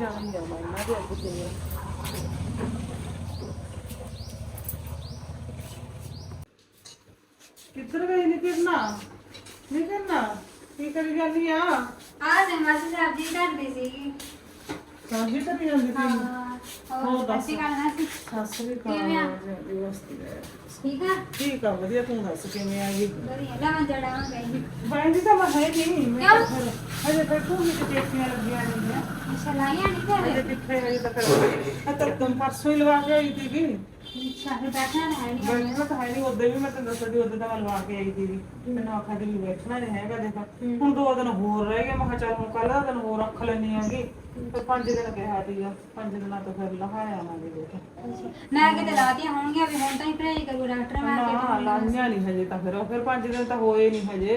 ਜਾਣਾ ਆ ਮੈਂ ਇਹਨਾਂ ਦੇ ਅੱਜ ਤੇ ਕਿੱਧਰ ਗਈ ਨਹੀਂ ਕਿਰਨਾ ਨਹੀਂ ਕਰਨਾ ਕੀ ਕਰੀ ਜਾਂਦੀ ਆ? ਆ ਦੇ ਮਾਸੀ ਸਬਜ਼ੀ ਕੱਢਦੀ ਸੀ। ਸਾਜੀ ਕਰੀ ਜਾਂਦੀ ਸੀ ਹਾਂ ਹੋਰ ਹੋਰ ਦੱਸ। ਅਸੀਂ ਕਰਨਾ ਸੀ। ਸੱਸ ਵੀ ਕਿਵੇਂ ਆ? ਠੀਕ ਆ? ਠੀਕ ਆ ਵਧੀਆ ਤੂੰ ਦੱਸ ਕਿਵੇਂ ਆ ਗਈ ਵਧੀਆ ਲੈ ਮੈਂ ਜੜਾਵਾਂ ਗਈ ਬੈਂਦੀ ਤਾਂ ਮੈਂ ਹੈ ਨਹੀਂ ਮੈਂ ਤਾਂ ਫਿਰ ਹਜੇ ਬੈਠੂਗੀ ਤੇ ਦੇਖੀਆਂ ਲੱਗੀਆਂ ਨਹੀਂ ਸਲਾਈਆਂ ਨਹੀਂ ਹਜੇ ਘਰੇ ਕਿੱਥੇ ਹਜੇ ਤੱਕ ਆ ਤਾਂ ਤੁਮ ਪਰਸੋਂ ਹੀ ਲਵਾ ਕੇ ਆਈ ਸੀਗੀ। ਅੱਛਾ ਫਿਰ ਬੈਠਣਾ ਹੈ ਨਹੀਂ ਬੈਠਣਾ ਤਾਂ ਹੈ ਨਹੀਂ ਉਦੋਂ ਵੀ ਮੈਂ ਤੈਨੂੰ ਦੱਸਦੀ ਉਦੋਂ ਤਾਂ ਮੈਂ ਲਵਾ ਕੇ ਆਈ ਸੀਗੀ ਮੈਨੂੰ ਆਖਿਆ ਸੀ ਵੀ ਬੈਠਣਾ ਨਹੀਂ ਹੈਗਾ ਦੇਖ। ਹੁਣ ਦੋ ਦਿਨ ਹੋਰ ਰਹਿ ਗਏ ਮੈਂ ਕਿਹਾ ਚੱਲ ਹੁਣ ਕੱਲ ਦਾ ਦਿਨ ਹੋਰ ਰੱਖ ਲੈਣੀ ਹੈਗੀ। ਤੇ ਪੰਜ ਦਿਨ ਕਿਹਾ ਸੀਗਾ ਪੰਜ ਦਿਨਾਂ ਤੋਂ ਫਿਰ ਲਹਾਇਆ ਆਵਾਂਗੇ ਦੇਖ। ਮੈਂ ਕਿਤੇ ਲਾਤੀਆਂ ਹੋਣਗੀਆਂ ਵੀ ਹੁਣ ਤਾਂ ਹੀ ਭਰਾਈ ਕਰੂ ਡਾਕਟਰ ਮੈਂ ਨਾ ਲਾਈਆਂ ਨਹੀਂ। ਹਜੇ ਤਾਂ ਫਿਰ ਫਿਰ ਪੰਜ ਦਿਨ ਤਾਂ ਹੋਏ ਨਹੀਂ ਹਜੇ।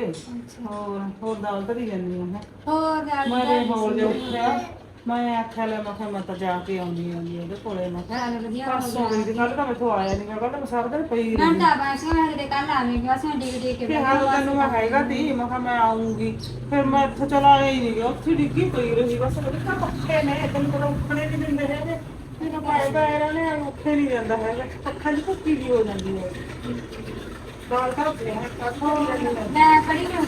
ਹੋਰ ਹੋਰ ਦਾਲ ਧਰੀ ਜਾਂਦੀ ਆ ਮੈਂ। ਹੋਰ ਗੱਲ ਮੈਂ ਤੇ ਹੋਰ ਜੇ ਉੱਠਿਆ ਮੈਂ ਆਖਿਆ ਲੈ ਮੈਂ ਕਿਹਾ ਮੈਂ ਤਾਂ ਜਾ ਕੇ ਆਉਂਦੀ ਆਉਂਦੀ ਉਹਦੇ ਕੋਲੇ। ਮੈਂ ਕਿਹਾ ਚੱਲ ਵਧੀਆ ਪਰਸੋਂ ਗਈ ਸੀ ਕੱਲ ਤਾਂ ਮੈਥੋਂ ਆਇਆ ਨਹੀਂ ਕੱਲ ਤਾਂ ਮੈਂ ਸਾਰਾ ਦਿਨ ਪਈ ਰਹੀ ਘੰਟਾ ਬਾਅਦ ਮੈਂ ਕਿਤੇ ਕੱਲ ਆਵੇਂਗੀ ਬਸ ਮੈਂ ਡਿਗ ਡਿਗ ਕੇ ਕਿ ਹਾਂ ਤੈਨੂੰ ਮੈਂ ਹੈਗਾ ਤੀ ਮੈਂ ਕਿਹਾ ਮੈਂ ਆਉਂਗੀ। ਫਿਰ ਮੈਂ ਇੱਥੇ ਚਲਾ ਆਈ ਨਹੀਂ ਗਿਆ ਉੱਥੇ ਡਿੱਗੀ ਪਈ ਰਹੀ ਬਸ ਉਹਦੇ ਤਾਂ ਪੱਖੇ ਨੇ ਤੈਨੂੰ ਪਤਾ ਉੱਠਣੇ ਨਹੀਂ ਦਿੰਦੇ ਹੈਗੇ। ਮੈਨੂੰ ਪਾਇਦਾ ਇਹਨਾਂ ਨੇ ਉੱਠੇ ਨਹੀਂ ਜਾਂਦਾ ਹੈਗਾ ਅੱਖਾਂ 'ਚ ਭੁੱਕੀ ਵੀ ਹੋ ਜਾਂਦੀ ਹੈ। ਗਾਲ ਕਰ ਪਿਆ ਹੈ ਕਾਹਤੋਂ ਨਹੀਂ ਜਾਂਦੀ ਹੈ ਮੈਂ ਖੜੀ ਕਿਉਂ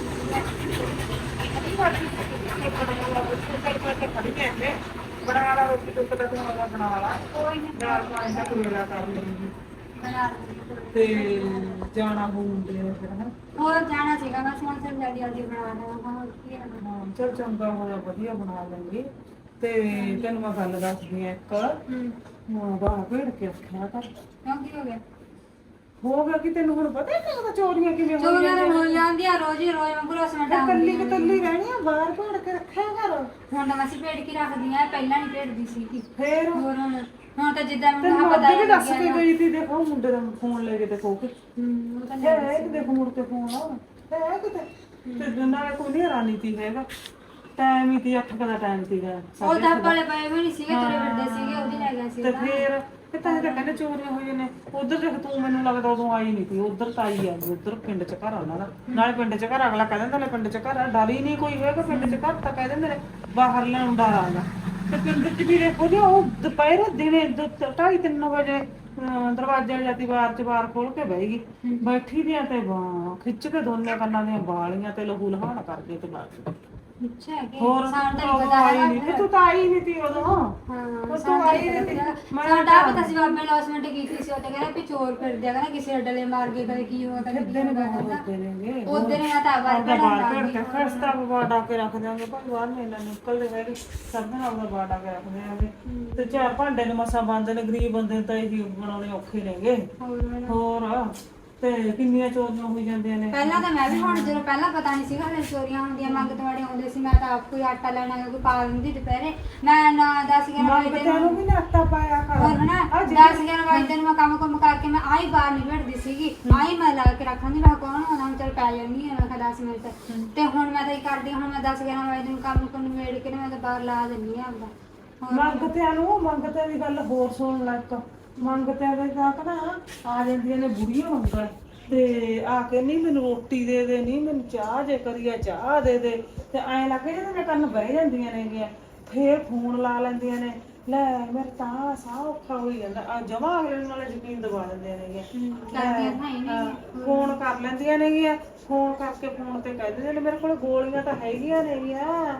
ਬਣਾ ਲਾ ਰੋਟੀ ਟੁੱਕ ਦਾ ਤੂੰ ਵਾਲਾ ਬਣਾ ਲਾ ਕੋਈ ਨਹੀਂ। ਦਾਲ ਪਾਣੀ ਦਾ ਕੁਵੇਲਾ ਕਰ ਲੂੰਗੀ ਬਣਾ ਲੂੰਗੀ। ਤੇ ਜਾਣਾ ਹੋਊਂਦੇ ਫਿਰ ਹਾਂ ਹੋਰ ਜਾਣਾ ਸੀਗਾ ਬਸ ਹੁਣ ਫਿਰ ਜਲਦੀ ਜਲਦੀ ਬਣਾ ਦੇਵਾਂ ਹੋਰ ਕੀ ਕਰਨਾ ਹਾਂ ਚਲ ਚੰਗਾ ਹੋਇਆ ਵਧੀਆ ਬਣਾ ਲੈਂਗੇ ਤੇ ਤੈਨੂੰ ਮੈਂ ਗੱਲ ਦੱਸਦੀ ਆ ਇੱਕ। ਹੂੰ। ਬਾਹਰ ਭੇੜ ਕੇ ਰੱਖਿਆ ਕਿਉਂ ਕੀ ਹੋ ਗਿਆ? ਹੋ ਗਿਆ ਕਿ ਤੈਨੂੰ ਹੁਣ ਪਤਾ ਨਹੀਂ ਉਹਦਾ ਚੋਰੀਆਂ ਕਿਵੇਂ ਚੋਰੀਆਂ ਤਾਂ ਹੋ ਜਾਂਦੀਆਂ ਰੋਜ਼ ਹੀ ਰੋਜ਼ ਵਾਂਗੂ ਰੋਜ਼ ਮੈਂ ਤੇ ਕੱਲੀ ਕੱਲੀ ਰਹਿਣੀ ਆ ਬਾਹਰ ਭੇੜ ਕੇ ਰੱਖਿਆ ਕਰ ਹੁਣ ਤਾਂ ਅਸੀਂ ਭੇੜ ਕੇ ਰੱਖਦੀ ਆ ਪਹਿਲਾਂ ਨਹੀਂ ਭੇੜਦੀ ਸੀ ਫੇਰ? ਹੋਰ ਹੁਣ ਹੁਣ ਤਾਂ ਜਿੱਦਾਂ ਮੈਨੂੰ ਪਤਾ ਹੀ ਦੱਸ ਕੇ ਗਈ ਸੀ ਦੇਖੋ ਮੁੰਡੇ ਦਾ ਫੋਨ ਲੈ ਕੇ ਦੇਖੋ ਕਿ। ਹੂੰ ਉਹ ਤਾਂ ਹੈ ਕਿ ਦੇਖੋ ਮੁੜ ਕੇ ਫੋਨ ਆ? ਹੈ ਕਿਤੇ? ਤੇ ਨਾਲੇ ਕੋਈ ਨਹੀਂ ਰਾਣੀ ਤੀ ਹੈਗਾ। ਟਾਈਮ ਹੀ ਤੀ 8 ਦਾ ਟਾਈਮ ਸੀਗਾ ਉਹ ਤਾਂ ਵਾਲੇ ਪਏ ਵੀ ਨਹੀਂ ਸੀਗੇ ਤੁਰੇ ਫਿਰਦੇ ਸੀਗੇ ਉਹਦੀ ਲੈ ਗਿਆ ਸੀ ਤੇ ਫੇਰ ਤੇ ਤਾਂ ਤਾਂ ਕਹਿੰਦੇ ਚੋਰੀਆਂ ਹੋਈਆਂ ਨੇ। ਉਧਰ ਦੇਖ ਤੂੰ ਮੈਨੂੰ ਲੱਗਦਾ ਉਦੋਂ ਆਈ ਨਹੀਂ ਸੀ ਉਧਰ ਤਾਂ ਆਈ ਆ ਉਧਰ ਪਿੰਡ ਚ ਘਰ ਉਹਨਾਂ ਦਾ। ਨਾਲੇ ਪਿੰਡ ਚ ਘਰ ਅਗਲਾ ਕਹਿ ਦਿੰਦਾ ਲੈ ਪਿੰਡ ਚ ਘਰ ਆ। ਡਰ ਹੀ ਨਹੀਂ ਕੋਈ ਹੈਗਾ ਪਿੰਡ ਚ ਘਰ ਤਾਂ ਕਹਿ ਦਿੰਦੇ ਨੇ। ਬਾਹਰ ਲੈਣ ਡਰ ਆਉਂਦਾ ਤੇ ਪਿੰਡ ਚ ਵੀ ਦੇਖੋ ਜੀ ਉਹ ਦੁਪਹਿਰ ਦਿਨੇ 2:30 ਵਜੇ ਅਹ ਦਰਵਾਜ਼ੇ ਜਾਤੀ ਬਾਹਰ ਚ ਬਾਹਰ ਖੋਲ ਕੇ ਬਹਿ ਗਈ। ਬੈਠੀ ਦੀਆਂ ਤੇ ਬਾਂਹ ਖਿੱਚ ਕੇ ਦੋਨੇ ਕੰਨਾਂ ਦੀਆਂ ਵਾਲੀਆਂ ਤੇ ਲਹੂ ਲਹਾਣ ਕਰਦੇ ਤੇ ਬਾਅਦ ਅੱਛਾ ਕਿ ਹੋਰ ਸਾਨੂੰ ਤਾਂ ਤੂੰ ਨਹੀਂ ਪਤਾ ਆਈ ਹੈਗਾ ਨਹੀਂ ਤੇ ਤੂੰ ਤਾਂ ਆਈ ਨਹੀਂ ਤੀ ਉਦੋਂ। ਹਾਂ ਤੂੰ ਆਈ ਨਹੀਂ ਤੀ ਮੈਂ ਸਾਡਾ ਪਤਾ ਸੀ ਬਾਬੇ ਲੌਸਮੈਂਟ ਕੀਤੀ ਸੀ ਉਹ ਤਾਂ ਕਹਿੰਦਾ ਵੀ ਚੋਰ ਫਿਰਦੇ ਆ ਕਹਿੰਦਾ ਕਿਸੇ ਡਲੇ ਮਾਰ ਕੇ ਕਦੇ ਕੀ ਹੋਇਆ ਕਦੇ ਕੀ ਦਿਨ ਹੋਇਆ ਬਹੁਤ ਕਹਿੰਦਾ। ਹੁੰਦੇ ਨੇਗੇ। ਉਹਦੇ ਨੇ ਤਾਂ ਵਾਰ ਆਪਦਾ ਬਾਲ ਘੜ ਕੇ ਖਸਤਾ ਬਾੜਾ ਕੇ ਰੱਖ ਦਿਆਂਗੇ ਭਾਈ ਬਾਹਰ ਨਹੀਂ ਨਾ ਨਿਕਲਦੇ ਹੈਗੇ ਸਭ ਨਾਲ ਆਪਦਾ ਬਾੜਾ ਕੇ ਰੱਖ ਦਿਆਂਗੇ ਤੇ ਚਾਰ ਭਾਂਡੇ ਨੇ ਮਸਾ ਬੰਦ ਨੇ ਗਰੀਬ ਬੰਦੇ ਤਾਂ ਇਹੀ ਬਣਾਉਣੇ ਔਖੇ ਨੇਗੇ। ਹੋਰ? ਤੇ ਕਿੰਨੀਆਂ ਚੋਰੀਆਂ ਹੋਈ ਜਾਂਦੀਆਂ ਨੇ। ਪਹਿਲਾਂ ਤਾਂ ਮੈਂ ਵੀ ਹੁਣ ਜਦੋਂ ਪਹਿਲਾਂ ਪਤਾ ਨਹੀਂ ਸੀਗਾ ਹਲੇ ਚੋਰੀਆਂ ਹੁੰਦੀਆਂ ਮੰਗ ਤਵਾੜੇ ਹੁੰਦੇ ਸੀ ਮੈਂ ਤਾਂ ਆਪ ਕੋਈ ਆਟਾ ਲੈਣਾ ਕੋਈ ਪਾ ਦਿੰਦੀ ਦੁਪਹਿਰੇ। ਮੈਂ ਨਾ 10 11 ਮੰਗ ਵਜੇ ਤੇ ਨੂੰ ਵੀ ਨਾ ਆਟਾ ਪਾਇਆ ਕਰ। ਹੋਰ ਨਾ 10 11 ਵਜੇ ਨੂੰ ਮੈਂ ਕੰਮ ਕੰਮ ਕਰਕੇ ਮੈਂ ਆਈ ਬਾਹਰ ਨਹੀਂ ਬੈਠਦੀ ਸੀਗੀ। ਆਈ ਮੈਂ ਲਾ ਕੇ ਰੱਖਾਂਗੀ ਮੈਂ ਕੌਣ ਆਉਂਦਾ? ਹੁਣ ਚੱਲ ਪੈ ਜਾਂਦੀ ਹੈ ਮੈਂ ਕਿਹਾ 10 ਮਿੰਟ। ਤੇ ਹੁਣ ਮੈਂ ਤਾਂ ਇਹ ਕਰਦੀ ਹਾਂ, ਹੁਣ ਮੈਂ 10 11 ਵਜੇ ਨੂੰ ਕੰਮ ਕੰਮ ਮੇੜ ਕੇ ਨਾ ਮੈਂ ਤਾਂ ਬਾਹਰ ਲਾ ਦਿੰਦੀ ਆ ਆਪਦਾ। ਹੋਰ ਮੰਗਤਿਆਂ ਨੂੰ ਮੰਗਤਿਆਂ ਦੀ ਗੱਲ ਹੋਰ ਸੁਣ ਲੈ ਇੱਕ ਮੰਗਤਿਆਂ ਦੇ ਤਾਂ ਨਾ ਆ ਜਾਂਦੀਆਂ ਨੇ ਬੁੜੀਆਂ ਮੰਗਣ ਤੇ ਆ ਕੇ ਨਹੀਂ ਮੈਨੂੰ ਰੋਟੀ ਦੇ ਦੇ ਨਹੀਂ ਮੈਨੂੰ ਚਾਹ ਜੇ ਕਰੀਆ ਚਾਹ ਦੇ ਦੇ। ਤੇ ਐਂ ਲੱਗੇ ਜਦੋਂ ਮੈਂ ਕੰਨ ਬਹਿ ਜਾਂਦੀਆਂ ਨੇਗੀਆਂ ਫੇਰ ਫੋਨ ਲਾ ਲੈਂਦੀਆਂ ਨੇ। ਲੈ ਮੇਰੇ ਤਾਂ ਸਾਹ ਔਖਾ ਹੋਈ ਜਾਂਦਾ। ਆ ਜਮਾ ਅਗਲੇ ਨੂੰ ਨਾਲੇ ਯਕੀਨ ਦਵਾ ਦਿੰਦੀਆਂ ਨੇਗੀਆਂ। ਕਰਦੀਆਂ ਨਹੀਂ ਫੋਨ ਕਰ ਲੈਂਦੀਆਂ ਨੇਗੀਆਂ। ਫੋਨ ਕਰਕੇ ਫੋਨ ਤੇ ਕਹਿ ਦਿੰਦੇ ਨੇ ਮੇਰੇ ਕੋਲ ਗੋਲੀਆਂ ਤਾਂ ਹੈਗੀਆਂ ਨੇਗੀਆਂ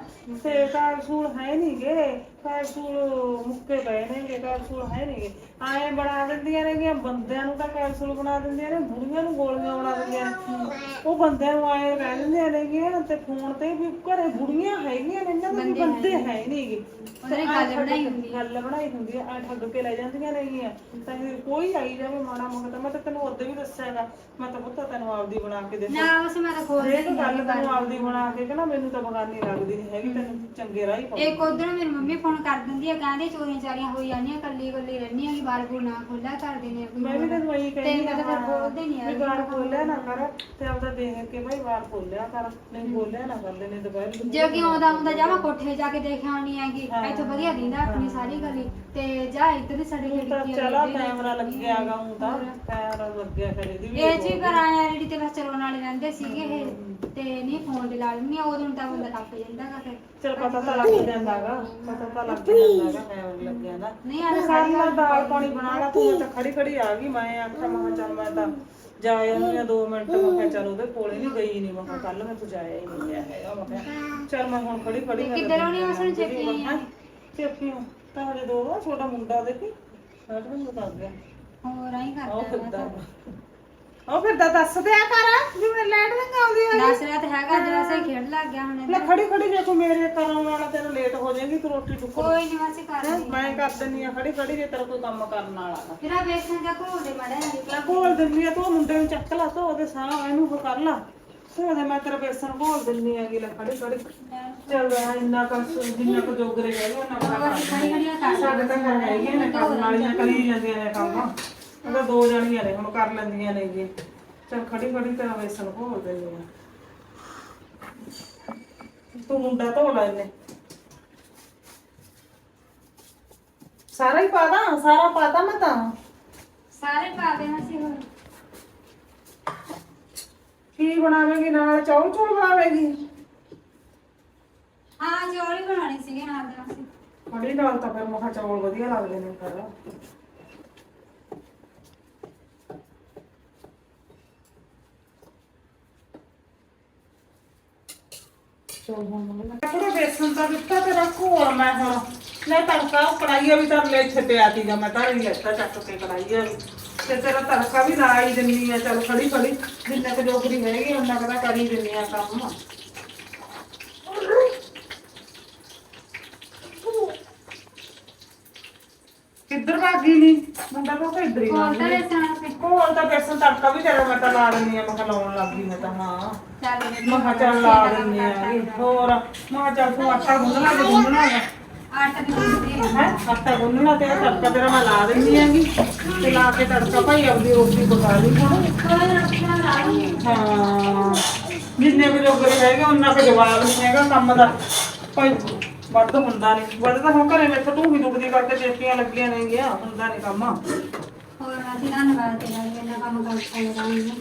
ਤੇ ਕੈਪਸੂਲ ਹੈ ਨਹੀਂਗੇ ਕੈਪਸੂਲ ਮੁੱਕੇ ਪਏ ਨੇਗੇ ਕੈਪਸੂਲ ਹੈ ਨਹੀਂਗੇ ਆਏ ਬਣਾ ਦਿੰਦੀਆਂ ਨੇਗੀਆਂ ਬੰਦਿਆਂ ਨੂੰ ਤਾਂ ਕੈਪਸੂਲ ਬਣਾ ਦਿੰਦੀਆਂ ਨੇ ਬੁੜੀਆਂ ਨੂੰ ਗੋਲੀਆਂ ਬਣਾ ਦਿੰਦੀਆਂ ਨੇ। ਉਹ ਬੰਦਿਆਂ ਨੂੰ ਆਏ ਕਹਿ ਦਿੰਦੀਆਂ ਨੇਗੀਆਂ ਤੇ ਫੋਨ ਤੇ ਵੀ ਘਰੇ ਬੁੜੀਆਂ ਹੈਗੀਆਂ ਨੇ ਇਹਨਾਂ ਦੇ ਵੀ ਬੰਦੇ ਹੈ ਨਹੀਂਗੇ ਉਹਦੇ ਗੱਲ ਬਣਾਈ ਹੁੰਦੀ ਗੱਲ ਬਣਾਈ ਹੁੰਦੀ ਆ ਠੱਗ ਕੇ ਲੈ ਜਾਂਦੀਆਂ ਨੇਗੀਆਂ ਤਾਂ ਕੋਈ ਆਈ ਜਾਵੇ ਮਾੜਾ ਮੋਟਾ ਮੈਂ ਤਾਂ ਤੈਨੂੰ ਉਦੋਂ ਵੀ ਦੱਸਿਆਗਾ। ਮੈਂ ਤਾਂ ਪੁੱਤ ਤੈਨੂੰ ਆਪਦੀ ਬਣਾ ਕੇ ਦੇ ਨਾ ਉਸ ਮੈਂ ਤਾਂ ਖੋਲ ਹਰੇਕ ਗੱਲ ਤੈਨੂੰ ਆਪਦੀ ਬਣਾ ਕੇ ਕਿ ਨਾ ਮੈਨੂੰ ਤਾਂ ਬਗਾਨੀ ਲੱਗਦੀ ਨਹੀਂ ਹੈਗੀ ਤੈਨੂੰ ਚੰਗੇ ਰਾਹ ਹੀ ਪਾਉ ਇੱਕ ਉਧਰ ਮੇਰੀ ਮੰਮੀ ਫੋਨ ਕਰ ਦਿੰਦੀ ਆ ਕਹਿੰਦੇ ਚੋਰੀਆਂ ਚਾਰੀਆਂ ਹੋਈ ਜਾਂਦੀਆਂ ਕੱਲੀ ਕੱਲੀ ਰਹਿੰਦੀ ਆ ਕਿ ਬਾਰ ਬੂਰ ਨਾ ਖੋਲਿਆ ਕਰਦੇ ਨੇ ਕੋਈ ਮੈਂ ਵੀ ਤੈਨੂੰ ਇਹੀ ਤੇ ਕਹਿੰਦੀ ਮੈਂ ਤਾਂ ਫਿਰ ਬੋਲਦੇ ਨਹੀਂ ਵੀ ਆ ਬਾਰ ਖੋਲਿਆ ਨਾ ਕਰ ਤੇ ਆਪਦਾ ਦੇਖ ਕੇ ਭਾਈ ਬਾਰ ਖੋਲਿਆ ਕਰ ਨਹੀਂ ਖੋਲਿਆ ਨਾ ਕਰ ਲੈਨੇ ਦੁਪਹਿਰ ਨੂੰ ਜੇ ਕਿ ਆਉਂਦਾ ਹੁੰਦਾ ਜਾਵਾ ਕੋਠੇ ਜਾ ਕੇ ਦੇਖ ਆਉਣੀ ਹੈਗੀ ਇੱਥੋਂ ਵਧੀਆ ਦਿੰਦਾ ਆਪਣੀ ਸਾਰੀ ਗਲੀ। ਤੇ ਜਾ ਇੱਧਰ ਦੀ ਸਾਡੀ ਤਾਂ ਖਿੜਕੀ ਚਲਾ ਵਾਲੀ ਕੈਮਰਾ ਲੱਗਿਆਗਾ ਹੁਣ ਤਾਂ ਕੈਮਰਾ ਲੱਗਿਆ ਕਰੇ ਦੀ ਵੀ ਇਹ ਜੀ ਘਰ ਆਇਆ ਰੇੜੀ ਤੇ ਬਸ ਚਲਾਉਣ ਵਾਲੇ ਰਹਿੰਦੇ ਕਹਿੰਦੇ ਸੀਗੇ ਇਹ ਤੇ ਨਹੀਂ ਫੋਨ ਤੇ ਲਾ ਲੈਣੀ ਉਦੋਂ ਤਾਂ ਬੰਦਾ ਲੱਗ ਜਾਂਦਾਗਾ ਫਿਰ। ਚਲ ਪਤਾ ਤਾਂ ਲੱਗ ਜਾਂਦਾਗਾ ਪਤਾ ਤਾਂ ਲੱਗ ਜਾਂਦਾਗਾ ਮੈਂ ਲੱਗਿਆ ਦਾ ਨਹੀਂ ਆ ਸਾਰੀ ਦਾਲ ਪਾਣੀ ਬਣਾ ਲਾ ਤੂੰ ਤਾਂ ਖੜੀ ਖੜੀ ਆ ਗਈ ਮੈਂ ਆਖਿਆ ਮੈਂ ਚੱਲ ਮੈਂ ਤਾਂ ਜਾ ਆਉਂਦੀ ਆ 2 ਮਿੰਟ ਮੈਂ ਕਿਹਾ ਚੱਲ ਉਹਦੇ ਕੋਲੇ ਨਹੀਂ ਗਈ ਨਹੀਂ ਮੈਂ ਕੱਲ ਮੈਂ ਤੂੰ ਜਾਇਆ ਹੀ ਨਹੀਂ ਗਿਆ ਹੈਗਾ ਮੈਂ ਕਿਹਾ ਚੱਲ ਮੈਂ ਹੁਣ ਖੜੀ ਖੜੀ ਕਿੱਧਰ ਆਉਣੀ ਚੱਕੀ ਤਾਂ ਦੋ ਛੋਟਾ ਮੁੰਡਾ ਦੇਖੀ ਸਾਡਾ ਨੂੰ ਦੱਸ ਗਿਆ ਹੋਰ ਆਈ ਉਹ ਕਰਦਾ ਉਹ ਫਿਰਦਾ ਦੱਸ ਦਿਆ ਕਰ ਜਿਵੇਂ ਲੈਟ ਲੰਗਾ ਆਉਂਦੀ ਆ ਦੱਸ ਰਿਹਾ ਤੇ ਹੈਗਾ ਜਿਹੜਾ ਸਹੀ ਖੇਡ ਲੱਗ ਗਿਆ ਹੁਣ ਲੈ ਖੜੀ ਖੜੀ ਜੇ ਤੂੰ ਮੇਰੇ ਕਰਨ ਵਾਲਾ ਤੈਨੂੰ ਲੇਟ ਹੋ ਜਾਏਗੀ ਤੂੰ ਰੋਟੀ ਟੁੱਕ ਕੋਈ ਨਹੀਂ ਵਾਸੀ ਕਰ ਲਈ ਮੈਂ ਕਰ ਦਿੰਨੀ ਆ ਖੜੀ ਖੜੀ ਜੇ ਤੇਰਾ ਕੋਈ ਕੰਮ ਕਰਨ ਵਾਲਾ ਨਾ ਫਿਰ ਆ ਵੇਖਣ ਜਾ ਕੋਲ ਦੇ ਮੜਾ ਮੈਂ ਘੋਲ ਦਿੰਨੀ ਆ ਤੂੰ ਮੁੰਡੇ ਨੂੰ ਚੱਕ ਲਾ ਤੋ ਉਹਦੇ ਸਾਹ ਇਹਨੂੰ ਉਹ ਕਰ ਲਾ। ਤੂੰ ਉਹਦੇ ਮੈਂ ਤੇਰਾ ਬੇਸਨ ਘੋਲ ਦਿੰਨੀ ਆ ਕਿ ਲੈ ਖੜੀ ਖੜੀ। ਚੱਲ ਆ ਇੰਨਾ ਕਰ ਜਿੰਨਾ ਕੋ ਜੋਗਰੇ ਉਹਨਾਂ ਬਣਾ ਕਰ ਕਰ ਸਾਡੇ ਤਾਂ ਘਰ ਹੈਗੇ ਨੇ ਕੰਮ ਵਾਲੀਆਂ ਕਰੀ ਜਾਂਦੀਆਂ ਨੇ ਕੰਮ। ਉਹਦਾ ਦੋ ਜਣੀਆਂ ਨੇ ਹੁਣ ਕਰ ਲੈਂਦੀਆਂ ਨੇ ਜੀ ਚੱਲ ਖੜੀ ਖੜੀ ਤੇਰਾ ਬੇਸਨ ਘੋਲ ਦਿੰਨੀ ਆ। ਤੂੰ ਮੁੰਡਾ ਧੋ ਲੈ ਇਹਨੇ। ਸਾਰਾ ਹੀ ਪਾ ਦਾਂ ਸਾਰਾ ਪਾਤਾ ਮੈਂ ਤਾਂ। ਸਾਰੇ ਪਾ ਦੇਣਾ ਸੀ ਹੁਣ। ਕੀ ਬਣਾਵੇਂਗੀ ਨਾਲ ਚੌਲ ਚੌਲ ਬਣਾਵੇਂਗੀ? ਹਾਂ ਚੌਲ ਹੀ ਬਣਾਉਣੇ ਸੀਗੇ ਨਾਲ ਦੇ ਵਾਸਤੇ। ਕੜੀ ਨਾਲ ਤਾਂ ਫਿਰ ਮਖਾ ਚੌਲ ਵਧੀਆ ਲੱਗਦੇ ਨੇ ਫਿਰ। ਚੌਲ ਹੁਣ ਥੋੜਾ ਬੇਸਨ ਦਾ ਦਿੱਤਾ ਤੇ ਰੱਖੋ ਮੈਂ ਹੁਣ। ਲੈ ਤੜਕਾ ਕੜਾਈਆ ਵੀ ਤਾਂ ਲੈ ਇੱਥੇ ਪਿਆ ਸੀਗਾ, ਮੈਂ ਤਾਂ ਹੀ ਲੈਤਾ ਚੱਕ ਕੇ ਕੜਾਈਆ ਵੀ ਤੇ ਤੇਰਾ ਤੜਕਾ ਵੀ ਲਾ ਹੀ ਦਿੰਨੀ ਆ, ਚੱਲ ਖੜੀ ਖੜੀ ਜਿੰਨਾ ਕੁ ਜੋਗਰੀ ਹੈਗੀ ਉਹਨਾਂ ਕੁ ਤਾਂ ਕਰ ਹੀ ਦਿੰਨੀ ਆ ਕੰਮ। ਕਿੱਧਰ ਭਾਗੀ ਨਹੀਂ ਮੁੰਡਾ ਤਾਂ ਇੱਧਰ ਹੀ ਕੋਲ ਤਾਂ। ਵੇਸਣ ਤੇ ਕੋਲ ਤਾਂ ਬੇਸਨ ਤੜਕਾ ਵੀ ਤੇਰਾ ਮੈਂ ਤਾਂ ਲਾ ਦਿੰਨੀ ਆ ਮੈਂ ਕਿਹਾ ਲਾਉਣ ਲੱਗ ਗਈ ਮੈਂ ਤਾਂ ਹਾਂ। ਚੱਲ ਮੈਂ ਕਿਹਾ ਚੱਲ ਲਾ ਦਿੰਨੀ ਆ ਹੋਰ ਮੈਂ ਕਿਹਾ ਚੱਲ ਤੂੰ ਆਟਾ ਗੁੰਨਣਾ ਤੇ ਗੁੰਨਣਾ ਹੈ ਆਟਾ ਵੀ ਗੁੰਨਦੇ ਹੈਂ? ਆਟਾ ਗੁੰਨਣਾ ਤੇ ਤੜਕਾ ਤੇਰਾ ਮੈਂ ਲਾ ਦਿੰਨੀ ਆਂਗੀ। ਤੇ ਲਾ ਕੇ ਤੜਕਾ ਭਾਈ ਆਪਦੀ ਰੋਟੀ ਪਕਾ ਲਈ ਹੁਣ। ਹਾਂ। ਜਿੰਨੇ ਵੀ ਲੋਕ ਹੈਗੇ ਉਹਨਾਂ ਕੋ ਜਵਾਬ ਨਹੀਂ ਹੈਗਾ ਕੰਮ ਦਾ। ਕੋਈ ਵੱਧ ਹੁੰਦਾ ਨਹੀਂ ਵੱਧ ਤਾਂ ਹੁਣ ਘਰੇ ਮੈਥੋਂ ਤੂੰ ਵੀ ਦੁਖਦੀ ਕਰਕੇ ਚੇਪੀਆਂ ਲੱਗੀਆਂ ਨੇ ਗਿਆ ਹੁੰਦਾ ਨਹੀਂ ਕੰਮ। ਹੋਰ ਅਸੀਂ ਧੰਨਵਾਦ ਤੇਰਾ ਵੀ ਇੰਨਾ ਕੰਮ ਕਰ ਰਹਾਂਗੇ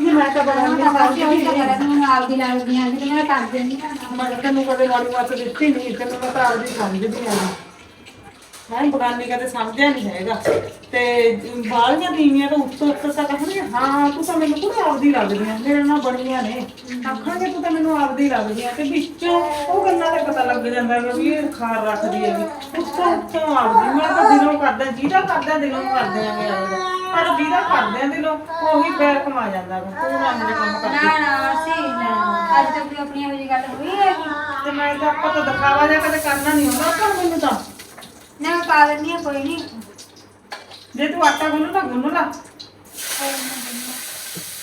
ਇਹ ਮੈਂ ਤਾਂ ਮੈਂ ਬਣਾਉਂਦੀ ਤਾਂ ਹਾਂ ਸੋਚਿਆ ਹੀ ਤਾਂ ਕਰਾਂ ਤੂੰ ਆਪਦੀ ਲੱਗਦੀਆਂ ਸੀ ਤੇ ਮੈਂ ਕਰ ਦਿੰਦੀ ਹਾਂ। ਮੈਂ ਤਾਂ ਤੈਨੂੰ ਕਦੇ ਦਿੱਤੀ ਨਹੀਂ ਤੈਨੂੰ ਮੈਂ ਤਾਂ ਆਪਦੀ ਸਮਝਦੀ ਆ ਮੈਂ ਬਗਾਨੀ ਕਦੇ ਸਮਝਿਆ ਨਹੀਂ ਹੈਗਾ। ਤੇ ਬਾਲੀਆਂ ਤੀਵੀਆਂ ਤਾਂ ਉੱਤੋਂ ਉੱਤੋਂ ਤੱਕ ਕਹਿੰਦੇ ਹਾਂ ਤੂੰ ਤਾਂ ਮੈਨੂੰ ਪੂਰੀ ਆਪਦੀ ਲੱਗਦੀ ਆ ਮੇਰੇ ਨਾਲ ਬਣੀਆਂ ਨੇ। ਆਖਾਂਗੇ ਤੂੰ ਤਾਂ ਮੈਨੂੰ ਆਪਦੀ ਲੱਗਦੀ ਆ ਤੇ ਵਿੱਚੋਂ ਉਹ ਗੱਲਾਂ ਤੇ ਪਤਾ ਲੱਗ ਜਾਂਦਾ ਵੀ ਇਹ ਖਾਰ ਰੱਖਦੀ ਹੈਗੀ। ਉੱਤੋਂ ਉੱਤੋਂ ਆਪਦੀ ਮੈਂ ਤਾਂ ਦਿਲੋਂ ਕਰਦਾ ਜਿਹਦਾ ਕਰਦਾ ਦਿਲੋਂ ਕਰਦੇ ਆ ਮੇਰਾ ਪਰ ਜਿਹਦਾ ਕਰਦੇ ਆ ਦਿਲੋਂ ਉਹੀ ਫੇਰ ਕਮਾ ਜਾਂਦਾ। ਤੂੰ ਨਾ ਮੇਰੇ ਕੰਮ ਕਰ ਨਾ ਨਾ ਅਸੀਂ ਨਾ। ਅੱਜ ਤੱਕ ਵੀ ਆਪਣੀ ਇਹੋ ਜਿਹੀ ਗੱਲ ਹੋਈ ਹੈਗੀ। ਤੇ ਮੈਂ ਤਾਂ ਆਪਾਂ ਤਾਂ ਦਿਖਾਵਾ ਜਾ ਕਦੇ ਕਰਨਾ ਨਹੀਂ ਹੁੰਦਾ ਪਰ ਮੈਨੂੰ ਤਾਂ ਨਾ ਮੈਂ ਪਾ ਹਾਂ ਕੋਈ ਨਹੀਂ ਜੇ ਤੂੰ ਆਟਾ ਗੁੰਨ ਲਾ ਗੁੰਨ ਲਾ।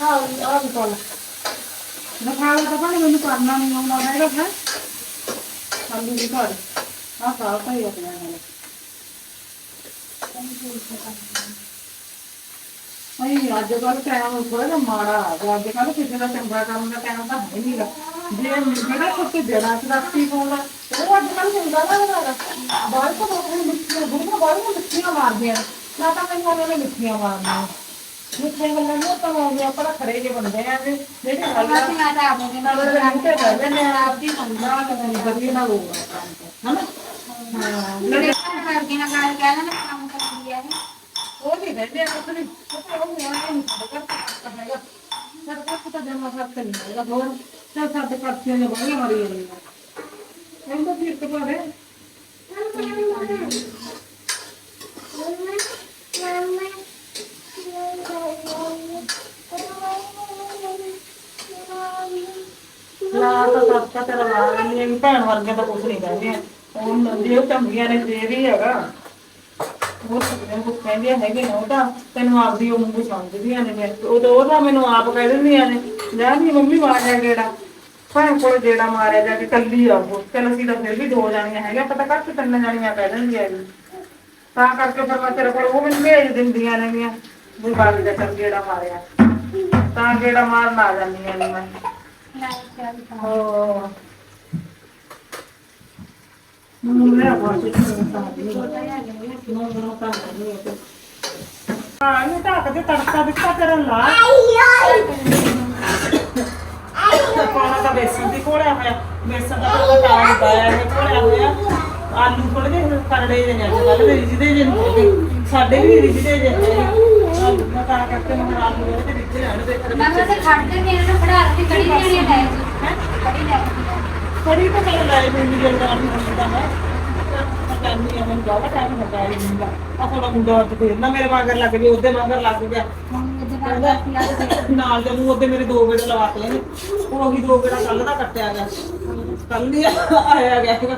ਹਾਂ ਆ ਵੀ ਦਿਖਾਵਾ ਤਾਂ ਭਾਵੇਂ ਮੈਨੂੰ ਕਰਨਾ ਨਹੀਂ ਆਉਂਦਾ। ਹੈਗਾ ਹੈ? ਆਲੂ ਦੀ ਘਰ। ਆ ਸਾਹ ਭਾਈ ਆਪਣੇ ਨਾਲ। ਅੱਜ ਕੱਲ ਟਾਈਮ ਮਾੜਾ ਆ ਗਿਆ। ਅੱਜ ਕੱਲ ਕਿਸੇ ਦਾ ਚੰਗਾ ਕੰਮ ਦਾ ਟਾਈਮ ਤਾਂ ਹੈ ਨਹੀਂਗਾ ਜੇ ਜਿਹੜਾ ਕੁੱਤੇ ਜੜਾ ਚ ਰੱਖੀ ਉਹ ਅੱਜ ਕੱਲ ਹੁੰਦਾ ਨਾ ਹੈਗਾ ਬਾਹਰ ਤੋਂ ਲੋਕਾਂ ਨੇ ਮਿੱਠੀਆਂ ਗੁਰੂਆਂ ਬਾਹਰ ਨੂੰ ਮਿੱਠੀਆਂ ਮਾਰਦੀਆਂ ਨੇ। ਨਾ ਤਾਂ ਮੈਨੂੰ ਉਹਨਾਂ ਨੇ ਮਿੱਠੀਆਂ ਮਾਰਨੀਆਂ। ਮਿੱਠੀਆਂ ਗੱਲਾਂ ਨਹੀਂ ਤਾਂ ਹੋ ਗਿਆ ਆਪਣਾ ਖੜੇ ਜੇ ਬੰਦੇ ਆ ਜੇ ਜਿਹੜੇ ਗੱਲਾਂ ਅਸੀਂ ਮੈਂ ਤਾਂ ਆਪਣੇ ਨਾਲ ਨਾਲ ਰੰਗ ਤੇ ਰਹਿੰਦੇ ਨੇ ਆਪ ਦੀ ਸੰਭਾ ਵਧੀਆ ਨਾ ਹੋਊਗਾ ਕੰਮ ਤੇ ਹਨਾ? ਹਾਂ। ਮੇਰੇ ਕੰਮ ਕਰਕੇ ਨਾ ਗੱਲ ਕਹਿਣਾ ਮੈਂ ਕੰਮ ਕਰਦੀ ਆ ਉਹ ਨਹੀਂ ਰਹਿੰਦੇ ਆ ਕੁਛ ਨਹੀਂ। ਉਹ ਉਹ ਨਿਆਣੇ ਨਹੀਂ ਸਾਡੇ ਘਰ ਤਾਂ ਹੈਗਾ। ਸਾਡੇ ਘਰ ਤਾਂ ਜਮਾ ਫ਼ਰਕ ਨਹੀਂ ਹੈਗਾ ਲਾ ਤਾਂ ਸੱਤਾ ਤੇਰਾ ਲਾ ਲੈਂਦੀ ਆ ਭੈਣ ਵਰਗੇ ਤਾਂ ਕੁਛ ਨਹੀਂ ਕਹਿੰਦੇ ਉਹ ਜੇ ਉਹ ਚੰਗੀਆਂ ਨੇ ਤੇ ਵੀ ਹੈਗਾ। ਉਹ ਸਭ ਕੁਝ ਕਹਿੰਦੀਆਂ ਹੈਗੇ ਨੇ, ਉਹ ਤਾਂ ਤੈਨੂੰ ਆਪਦੀ ਉਹ ਮੂੰਹ ਸਮਝਦੀਆਂ ਨੇ। ਮੈਂ ਉਹ ਤਾਂ ਉਹ ਤਾਂ ਮੈਨੂੰ ਆਪ ਕਹਿ ਦਿੰਦੀਆਂ ਨੇ, ਲੈ ਵੀ ਮੰਮੀ ਮਾਰਿਆ ਕਿਹੜਾ? ਭੈਣ ਕੋਲ ਜਿਹੜਾ ਮਾਰਿਆ ਜਾ ਕੇ ਕੱਲੀ ਆ ਉਹ। ਚਲ ਅਸੀਂ ਤਾਂ ਫਿਰ ਵੀ ਦੋ ਜਾਣੀਆਂ ਹੈਗੀਆਂ ਪਤਾ ਕਰ ਕਿ ਤਿੰਨ ਜਾਣੀਆਂ ਕਹਿ ਦਿੰਦੀਆਂ ਨੇ ਤਾਂ ਕਰਕੇ ਫਿਰ ਮੈਂ ਤੇਰੇ ਕੋਲ ਉਹ ਮੈਨੂੰ ਭੇਜ ਦਿੰਦੀਆਂ ਨੇਗੀਆਂ, ਵੀ ਬਾਗੀ ਦਾ ਚੱਲ ਗੇੜਾ ਮਾਰਿਆ। ਤਾਂ ਗੇੜਾ ਮਾਰਨ ਆ ਜਾਂਦੀਆਂ ਨੇ ਮੈਂ। ਨਾ ਚੱਲ ਹਾਂ ਨੂੰ ਲੈ ਆਵਾ ਤੇ ਤਾਂ ਨਹੀਂ ਨੂੰ ਨੂੰ ਨਹੀਂ ਹਾਂ ਇਹ ਤਾਂ ਕਦੇ ਤੜਕਾ ਦਿੱਤਾ ਕਰਨ ਲਾ। ਤਾਂ ਦੀ ਘੋਲਿਆ ਹੋਇਆ ਦਾ ਤਾਂ ਟਾਲ ਪਾਇਆ ਹੈ ਘੋਲਿਆ ਹੋਇਆ। ਆਲੂ ਥੋੜੇ ਜਿਹੇ ਕਰੜੇ ਜਿਹੇ ਨੇ ਅੱਜ ਕੱਲ੍ਹ ਦੇ ਰਿਜਦੇ ਨਹੀਂ ਹੈਗੇ। ਸਾਡੇ ਵੀ ਰਿਜਦੇ ਨੇ। ਆਲੂ ਮੈਂ ਤਾਂ ਕਰਕੇ ਮੈਂ ਆਲੂ ਇਹਦੇ ਵਿੱਚ ਰਹਿਣ ਦੇ। ਮੈਂ ਨੇ ਇਹਨਾਂ ਨੂੰ ਖੜਾ ਕੇ ਕੜੀ ਲੈਣੀ ਹੈ ਕੜੀ ਲੈ ਕੇ ਥੋੜੀ ਤਾਂ ਕਰ ਲੈ ਮੈਨੂੰ ਜਲਦਾ ਨਹੀਂ ਹੁੰਦਾ ਮੈਂ ਕੰਨੀ ਆ ਮੈਨੂੰ ਜ਼ਿਆਦਾ ਟਾਈਮ ਲੱਗਾ ਹੀ ਨਹੀਂ ਆ ਥੋੜਾ ਮੁੰਡਾ ਅੱਜ ਫੇਰ ਨਾ ਮੇਰੇ ਮਗਰ ਲੱਗ ਗਿਆ ਉਹਦੇ ਮਗਰ ਲੱਗ ਗਿਆ। ਨਾਲ ਦੇ ਨੂੰ ਉਹਦੇ ਮੇਰੇ ਦੋ ਗੇੜੇ ਲਵਾ ਕੇ ਉਹੀ ਦੋ ਗੇੜਾ ਕੱਲ ਦਾ ਕੱਟਿਆ ਗਿਆ। ਕੱਲ ਹੀ ਆਇਆ ਗਿਆ ਹੈਗਾ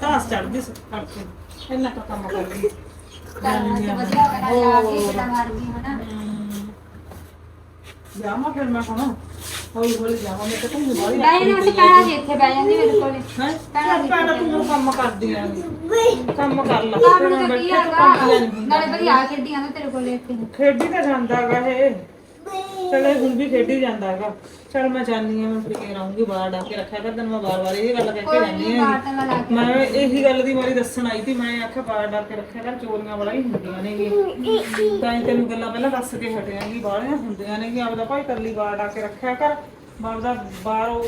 ਦਾਸ ਚੜਦੀ ਸੀ ਇੰਨਾ ਕੁ। ਕੰਮ ਕਰ ਲਈ। ਕਰਨਾ ਤੇ ਵਧੀਆ ਕਰਾ ਆ ਕੇ ਕਿਤਾ ਮਾਰ ਗਈ ਹਨਾ। ਜਾਮਾ ਫਿਰ ਮੈਂ ਹੁਣ ਹੌਲੀ ਹੌਲੀ ਜਾਵਾਂ ਮੈਂ ਤਾਂ ਤੂੰ ਬਾਹਰ ਬੈਠ ਨਾ ਅਸੀਂ ਪੈਣਾ ਜੀ ਇੱਥੇ ਜਾਂਦੀ ਮੇਰੇ ਕੋਲੇ। ਹੈ? ਪਹਿਲਾਂ ਤੂੰ ਕੰਮ ਕਰਦੀ ਆ। ਕੰਮ ਕਰ ਲੈ ਕੰਮ ਤਾਂ ਕੀ ਹੈਗਾ। ਨਾਲੇ ਖੇਡੀਆਂ ਨਾ ਤੇਰੇ ਕੋਲੇ ਇੱਥੇ। ਖੇਡੀ ਤਾਂ ਜਾਂਦਾ ਹੈਗਾ ਇਹ ਚਲੇ ਹੁਣ ਵੀ ਖੇਡੀ ਜਾਂਦਾ ਹੈਗਾ। ਚਲ ਮੈਂ ਜਾਣੀ ਆ ਮੈਂ ਫੇਰ ਆਉਂਗੀ ਬਾਹਰ ਡਾਕ ਕੇ ਰੱਖਿਆ ਕਰ ਤੈਨੂੰ ਮੈਂ ਬਾਰ-ਬਾਰ ਇਹ ਗੱਲ ਕਹਿ ਕੇ ਜਾਂਦੀ ਆ ਮੈਂ ਕੇ ਇਹੀ ਗੱਲ ਦੀ ਮਾਰੀ ਦੱਸਣ ਆਈ ਸੀ ਮੈਂ ਆਖਿਆ ਬਾਹਰ ਡਾਕ ਕੇ ਰੱਖਿਆ ਕਰ ਚੋਰੀਆਂ ਬੜਾ ਹੀ ਹੁੰਦੀਆਂ ਨੇਗੀਆਂ। ਤਾਂ ਹੀ ਤੈਨੂੰ ਗੱਲਾਂ ਪਹਿਲਾਂ ਦੱਸ ਕੇ ਹਟਿਆਂਗੀ ਬਾਹਲੀਆਂ ਹੁੰਦੀਆਂ ਨੇਗੀਆਂ ਆਪਦਾ ਭਾਈ ਕੱਲੀ ਬਾਹਰ ਡਾਕ ਕੇ ਰੱਖਿਆ ਕਰ ਆਪਦਾ ਬਾਹਰੋਂ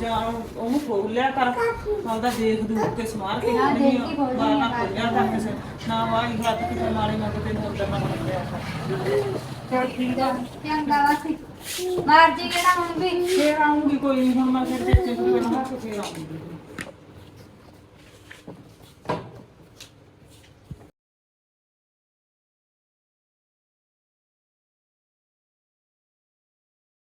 ਜਾਂ ਉਹਨੂੰ ਖੋਲ ਲਿਆ ਕਰ ਆਪਦਾ ਦੇਖ ਦੂਖ ਕੇ ਸਮਾਰ ਕੇ ਨਾ ਨਹੀਂ ਕੇ ਬਾਹਰ ਨਾ ਖੋਲਿਆ ਕਰ ਕਿਸੇ ਨਾ ਵਾਹੀ ਹੱਥ ਕਿਤੇ ਮਾਰੇ ਨਾ ਕਿਤੇ ਅੰਦਰ ਨਾ ਵੜ ਲਿਆ ਕਰ। ਚੰਗਾ ਵਾਸੀ ਮਾਰ ਜੀ ਕਿਹੜਾ ਹੁਣ ਵੀ ਫੇਰ ਆਉਂਗੀ ਕੋਈ ਨਹੀਂ ਹੁਣ ਮੈਂ ਫਿਰ ਬੱਚੇ ਨੂੰ ਪਹਿਲਾਂ ਹੱਥ ਫੇਰ ਆਉਂਗੀ